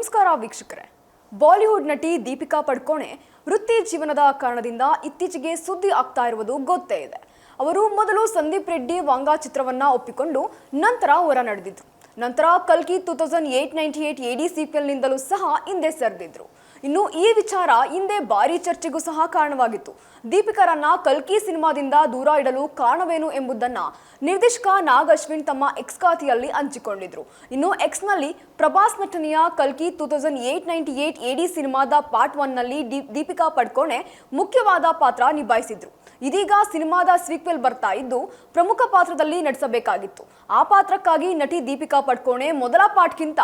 ನಮಸ್ಕಾರ ವೀಕ್ಷಕರೇ. ಬಾಲಿವುಡ್ ನಟಿ ದೀಪಿಕಾ ಪಡ್ಕೋಣೆ ವೃತ್ತಿ ಜೀವನದ ಕಾರಣದಿಂದ ಇತ್ತೀಚೆಗೆ ಸುದ್ದಿ ಆಗ್ತಾ ಇರುವುದು ಗೊತ್ತೇ ಇದೆ. ಅವರು ಮೊದಲು ಸಂದೀಪ್ ರೆಡ್ಡಿ ವಾಂಗಾ ಚಿತ್ರವನ್ನ ಒಪ್ಪಿಕೊಂಡು ನಂತರ ಹೊರ ನಡೆದಿದ್ರು. ನಂತರ ಕಲ್ಕಿ two thousand eight ninety eight AD ನಿಂದಲೂ ಸಹ ಹಿಂದೆ ಸರಿದಿದ್ರು. ಇನ್ನು ಈ ವಿಚಾರ ಹಿಂದೆ ಭಾರಿ ಚರ್ಚೆಗೂ ಸಹ ಕಾರಣವಾಗಿತ್ತು. ದೀಪಿಕಾರನ್ನ ಕಲ್ಕಿ ಸಿನಿಮಾದಿಂದ ದೂರ ಇಡಲು ಕಾರಣವೇನು ಎಂಬುದನ್ನ ನಿರ್ದೇಶಕ ನಾಗ್ ಅಶ್ವಿನ್ ತಮ್ಮ ಎಕ್ಸ್ ಖಾತೆಯಲ್ಲಿ ಹಂಚಿಕೊಂಡಿದ್ರು. ಇನ್ನು ಎಕ್ಸ್ನಲ್ಲಿ ಪ್ರಭಾಸ್ ನಟನೆಯ ಕಲ್ಕಿ two thousand eight ninety eight AD ಸಿನಿಮಾದ ಪಾರ್ಟ್ ಒನ್ನಲ್ಲಿ ದೀಪಿಕಾ ಪಡ್ಕೋಣೆ ಮುಖ್ಯವಾದ ಪಾತ್ರ ನಿಭಾಯಿಸಿದ್ರು. ಇದೀಗ ಸಿನಿಮಾದ ಸೀಕ್ವೆಲ್ ಬರ್ತಾ ಇದ್ದು ಪ್ರಮುಖ ಪಾತ್ರದಲ್ಲಿ ನಟಿಸಬೇಕಾಗಿತ್ತು. ಆ ಪಾತ್ರಕ್ಕಾಗಿ ನಟಿ ದೀಪಿಕಾ ಪಡ್ಕೋಣೆ ಮೊದಲ ಪಾರ್ಟ್ಗಿಂತ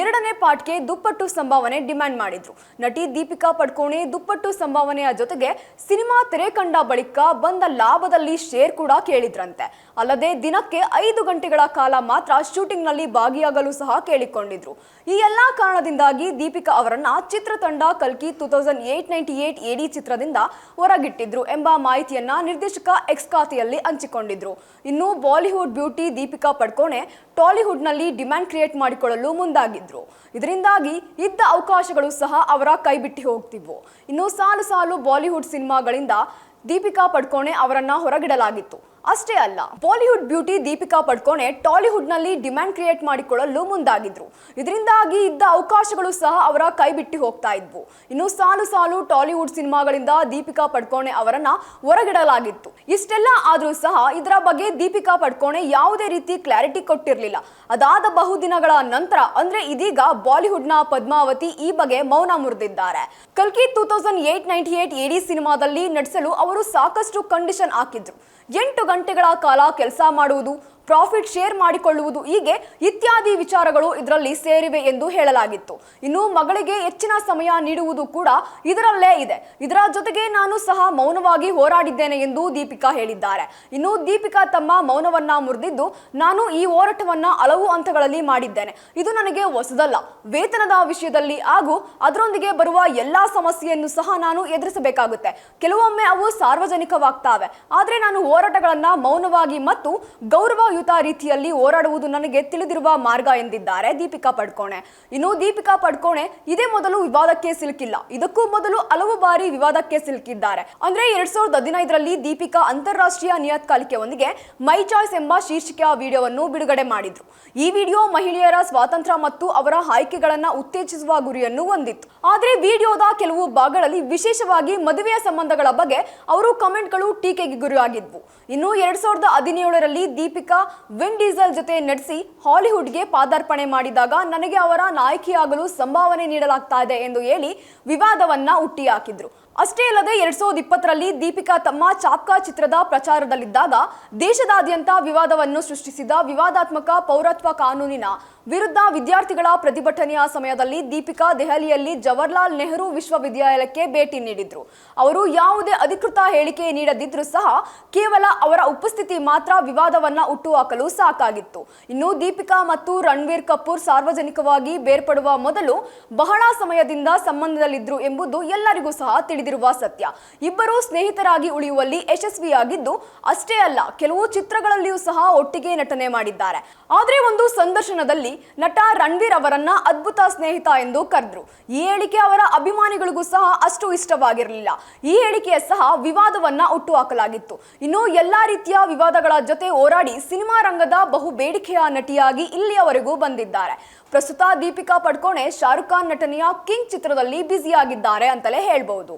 ಎರಡನೇ ಪಾರ್ಟ್ಗೆ ದುಪ್ಪಟ್ಟು ಸಂಭಾವನೆ ಡಿಮ್ಯಾಂಡ್ ಮಾಡಿದ್ರು. ನಟಿ ದೀಪಿಕಾ ಪಡ್ಕೋಣೆ ದುಪ್ಪಟ್ಟು ಸಂಭಾವನೆಯ ಜೊತೆಗೆ ಸಿನಿಮಾ ತೆರೆ ಕಂಡ ಬಳಿಕ ಬಂದ ಲಾಭದಲ್ಲಿ ಶೇರ್ ಕೂಡ ಕೇಳಿದ್ರಂತೆ. ಅಲ್ಲದೆ ದಿನಕ್ಕೆ ಐದು ಗಂಟೆಗಳ ಕಾಲ ಮಾತ್ರ ಶೂಟಿಂಗ್ನಲ್ಲಿ ಭಾಗಿಯಾಗಲು ಸಹ ಕೇಳಿಕೊಂಡಿದ್ರು. ಈ ಎಲ್ಲಾ ಕಾರಣದಿಂದಾಗಿ ದೀಪಿಕಾ ಅವರನ್ನ ಚಿತ್ರತಂಡ ಕಲ್ಕಿ two thousand eight ninety eight AD ಚಿತ್ರದಿಂದ ಹೊರಗಿಟ್ಟಿದ್ರು ಎಂಬ ಮಾಹಿತಿಯನ್ನ ನಿರ್ದೇಶಕ ಎಕ್ಸ್ ಖಾತೆಯಲ್ಲಿ ಹಂಚಿಕೊಂಡಿದ್ರು. ಇನ್ನು ಬಾಲಿವುಡ್ ಬ್ಯೂಟಿ ದೀಪಿಕಾ ಪಡ್ಕೋಣೆ ಟಾಲಿವುಡ್ನಲ್ಲಿ ಡಿಮ್ಯಾಂಡ್ ಕ್ರಿಯೇಟ್ ಮಾಡಿಕೊಳ್ಳಲು ಮುಂದಾಗಿದ್ರು. ಇದರಿಂದಾಗಿ ಇದ್ದ ಅವಕಾಶಗಳು ಸಹ ಅವರ ಕೈಬಿಟ್ಟು ಹೋಗ್ತಿದ್ವು. ಇನ್ನು ಸಾಲು ಸಾಲು ಬಾಲಿವುಡ್ ಸಿನಿಮಾಗಳಿಂದ ದೀಪಿಕಾ ಪಡ್ಕೋಣೆ ಅವರನ್ನ ಹೊರಗಿಡಲಾಗಿತ್ತು. ಅಷ್ಟೇ ಅಲ್ಲ ಬಾಲಿವುಡ್ ಬ್ಯೂಟಿ ದೀಪಿಕಾ ಪಡ್ಕೋಣೆ ಟಾಲಿವುಡ್ನಲ್ಲಿ ಡಿಮ್ಯಾಂಡ್ ಕ್ರಿಯೇಟ್ ಮಾಡಿಕೊಳ್ಳಲು ಮುಂದಾಗಿದ್ರು. ಇದರಿಂದಾಗಿ ಇದ್ದ ಅವಕಾಶಗಳು ಸಹ ಅವರ ಕೈಬಿಟ್ಟು ಹೋಗ್ತಾ ಇದ್ವು. ಇನ್ನು ಸಾಲು ಸಾಲು ಟಾಲಿವುಡ್ ಸಿನಿಮಾಗಳಿಂದ ದೀಪಿಕಾ ಪಡ್ಕೋಣೆ ಅವರನ್ನ ಹೊರಗಿಡಲಾಗಿತ್ತು. ಇಷ್ಟೆಲ್ಲ ಆದ್ರೂ ಸಹ ಇದರ ಬಗ್ಗೆ ದೀಪಿಕಾ ಪಡ್ಕೋಣೆ ಯಾವುದೇ ರೀತಿ ಕ್ಲಾರಿಟಿ ಕೊಟ್ಟಿರಲಿಲ್ಲ. ಅದಾದ ಬಹುದಿನಗಳ ನಂತರ, ಅಂದ್ರೆ ಇದೀಗ ಬಾಲಿವುಡ್ನ ಪದ್ಮಾವತಿ ಈ ಬಗ್ಗೆ ಮೌನ ಮುರಿದಿದ್ದಾರೆ. ಕಲ್ಕಿ two thousand eight ninety eight AD ಸಿನಿಮಾದಲ್ಲಿ ನಟಿಸಲು ಅವರು ಸಾಕಷ್ಟು ಕಂಡೀಷನ್ ಹಾಕಿದ್ರು. ಎಂಟು ಗಂಟೆಗಳ ಕಾಲ ಕೆಲಸ ಮಾಡುವುದು ಪ್ರಾಫಿಟ್ ಶೇರ್ ಮಾಡಿಕೊಳ್ಳುವುದು ಹೀಗೆ ಇತ್ಯಾದಿ ವಿಚಾರಗಳು ಇದರಲ್ಲಿ ಸೇರಿವೆ ಎಂದು ಹೇಳಲಾಗಿತ್ತು. ಇನ್ನು ಮಗಳಿಗೆ ಹೆಚ್ಚಿನ ಸಮಯ ನೀಡುವುದು ಕೂಡ ಇದರಲ್ಲೇ ಇದೆ. ಇದರ ಜೊತೆಗೆ ನಾನು ಸಹ ಮೌನವಾಗಿ ಹೋರಾಡಿದ್ದೇನೆ ಎಂದು ದೀಪಿಕಾ ಹೇಳಿದ್ದಾರೆ. ಇನ್ನು ದೀಪಿಕಾ ತಮ್ಮ ಮೌನವನ್ನ ಮುರಿದಿದ್ದು ನಾನು ಈ ಹೋರಾಟವನ್ನ ಹಲವು ಹಂತಗಳಲ್ಲಿ ಮಾಡಿದ್ದೇನೆ. ಇದು ನನಗೆ ಹೊಸದಲ್ಲ. ವೇತನದ ವಿಷಯದಲ್ಲಿ ಹಾಗೂ ಅದರೊಂದಿಗೆ ಬರುವ ಎಲ್ಲಾ ಸಮಸ್ಯೆಯನ್ನು ಸಹ ನಾನು ಎದುರಿಸಬೇಕಾಗುತ್ತೆ. ಕೆಲವೊಮ್ಮೆ ಅವು ಸಾರ್ವಜನಿಕವಾಗ್ತಾವೆ. ಆದ್ರೆ ನಾನು ಹೋರಾಟಗಳನ್ನ ಮೌನವಾಗಿ ಮತ್ತು ಗೌರವಯುತ ರೀತಿಯಲ್ಲಿ ಹೋರಾಡುವುದು ನನಗೆ ತಿಳಿದಿರುವ ಮಾರ್ಗ ಎಂದಿದ್ದಾರೆ ದೀಪಿಕಾ ಪಡ್ಕೋಣೆ. ಇನ್ನು ದೀಪಿಕಾ ಪಡ್ಕೋಣೆ ಇದೇ ಮೊದಲು ವಿವಾದಕ್ಕೆ ಸಿಲುಕಿಲ್ಲ. ಇದಕ್ಕೂ ಮೊದಲು ಹಲವು ಬಾರಿ ವಿವಾದಕ್ಕೆ ಸಿಲುಕಿದ್ದಾರೆ. ಅಂದ್ರೆ ಎರಡ್ ಸಾವಿರದ ಹದಿನೈದರಲ್ಲಿ ದೀಪಿಕಾ ಅಂತಾರಾಷ್ಟ್ರೀಯ ನಿಯತ್ಕಾಲಿಕೆಯೊಂದಿಗೆ ಮೈ ಚಾಯ್ಸ್ ಎಂಬ ಶೀರ್ಷಿಕೆಯ ವಿಡಿಯೋವನ್ನು ಬಿಡುಗಡೆ ಮಾಡಿದ್ರು. ಈ ವಿಡಿಯೋ ಮಹಿಳೆಯರ ಸ್ವಾತಂತ್ರ್ಯ ಮತ್ತು ಅವರ ಆಯ್ಕೆಗಳನ್ನ ಉತ್ತೇಜಿಸುವ ಗುರಿಯನ್ನು ಹೊಂದಿತ್ತು. ಆದ್ರೆ ವಿಡಿಯೋದ ಕೆಲವು ಭಾಗಗಳಲ್ಲಿ ವಿಶೇಷವಾಗಿ ಮದುವೆಯ ಸಂಬಂಧಗಳ ಬಗ್ಗೆ ಅವರು ಕಮೆಂಟ್ಗಳು ಟೀಕೆಗೆ ಗುರಿಯಾಗಿದ್ವು. ಇನ್ನು ಎರಡ್ ಸಾವಿರದ ಹದಿನೇಳರಲ್ಲಿ ದೀಪಿಕಾ ವಿನ್ ಡೀಸೆಲ್ ಜೊತೆ ನಟಿಸಿ ಹಾಲಿವುಡ್ಗೆ ಪಾದಾರ್ಪಣೆ ಮಾಡಿದಾಗ ನನಗೆ ಅವರ ನಾಯಕಿಯಾಗಲು ಸಂಭಾವನೆ ನೀಡಲಾಗ್ತಾ ಇದೆ ಎಂದು ಹೇಳಿ ವಿವಾದವನ್ನ ಹುಟ್ಟಿಹಾಕಿದ್ರು. ಅಷ್ಟೇ ಅಲ್ಲದೆ ಎರಡ್ ಸಾವಿರದ ಇಪ್ಪತ್ತರಲ್ಲಿ ದೀಪಿಕಾ ತಮ್ಮ ಚಾಪ್ಕಾ ಚಿತ್ರದ ಪ್ರಚಾರದಲ್ಲಿದ್ದಾಗ ದೇಶದಾದ್ಯಂತ ವಿವಾದವನ್ನು ಸೃಷ್ಟಿಸಿದ ವಿವಾದಾತ್ಮಕ ಪೌರತ್ವ ಕಾನೂನಿನ ವಿರುದ್ಧ ವಿದ್ಯಾರ್ಥಿಗಳ ಪ್ರತಿಭಟನೆಯ ಸಮಯದಲ್ಲಿ ದೀಪಿಕಾ ದೆಹಲಿಯಲ್ಲಿ ಜವಹರ್ಲಾಲ್ ನೆಹರು ವಿಶ್ವವಿದ್ಯಾಲಯಕ್ಕೆ ಭೇಟಿ ನೀಡಿದ್ರು. ಅವರು ಯಾವುದೇ ಅಧಿಕೃತ ಹೇಳಿಕೆ ನೀಡದಿದ್ರೂ ಸಹ ಕೇವಲ ಅವರ ಉಪಸ್ಥಿತಿ ಮಾತ್ರ ವಿವಾದವನ್ನ ಹುಟ್ಟುಹಾಕಲು ಸಾಕಾಗಿತ್ತು. ಇನ್ನು ದೀಪಿಕಾ ಮತ್ತು ರಣವೀರ್ ಕಪೂರ್ ಸಾರ್ವಜನಿಕವಾಗಿ ಬೇರ್ಪಡುವ ಮೊದಲು ಬಹಳ ಸಮಯದಿಂದ ಸಂಬಂಧದಲ್ಲಿದ್ರು ಎಂಬುದು ಎಲ್ಲರಿಗೂ ಸಹ ತಿಳಿದಿರುವ ಸತ್ಯ. ಇಬ್ಬರು ಸ್ನೇಹಿತರಾಗಿ ಉಳಿಯುವಲ್ಲಿ ಯಶಸ್ವಿಯಾಗಿದ್ದು ಅಷ್ಟೇ ಅಲ್ಲ, ಕೆಲವು ಚಿತ್ರಗಳಲ್ಲಿಯೂ ಸಹ ಒಟ್ಟಿಗೆ ನಟನೆ ಮಾಡಿದ್ದಾರೆ. ಆದರೆ ಒಂದು ಸಂದರ್ಶನದಲ್ಲಿ ನಟ ರಣವೀರ್ ಅವರನ್ನ ಅದ್ಭುತ ಸ್ನೇಹಿತ ಎಂದು ಕರೆದ್ರು. ಈ ಹೇಳಿಕೆ ಅವರ ಅಭಿಮಾನಿಗಳಿಗೂ ಸಹ ಅಷ್ಟು ಇಷ್ಟವಾಗಿರಲಿಲ್ಲ. ಈ ಹೇಳಿಕೆಯ ಸಹ ವಿವಾದವನ್ನ ಹುಟ್ಟುಹಾಕಲಾಗಿತ್ತು. ಇನ್ನು ಎಲ್ಲಾ ರೀತಿಯ ವಿವಾದಗಳ ಜೊತೆ ಹೋರಾಡಿ ಸಿನಿಮಾ ರಂಗದ ಬಹು ಬೇಡಿಕೆಯ ನಟಿಯಾಗಿ ಇಲ್ಲಿಯವರೆಗೂ ಬಂದಿದ್ದಾರೆ. ಪ್ರಸ್ತುತ ದೀಪಿಕಾ ಪಡ್ಕೋಣೆ, ಶಾರುಖ್ ಖಾನ್ ನಟನೆಯ ಕಿಂಗ್ ಚಿತ್ರದಲ್ಲಿ ಬ್ಯುಸಿಯಾಗಿದ್ದಾರೆ ಅಂತಲೇ ಹೇಳ್ಬಹುದು.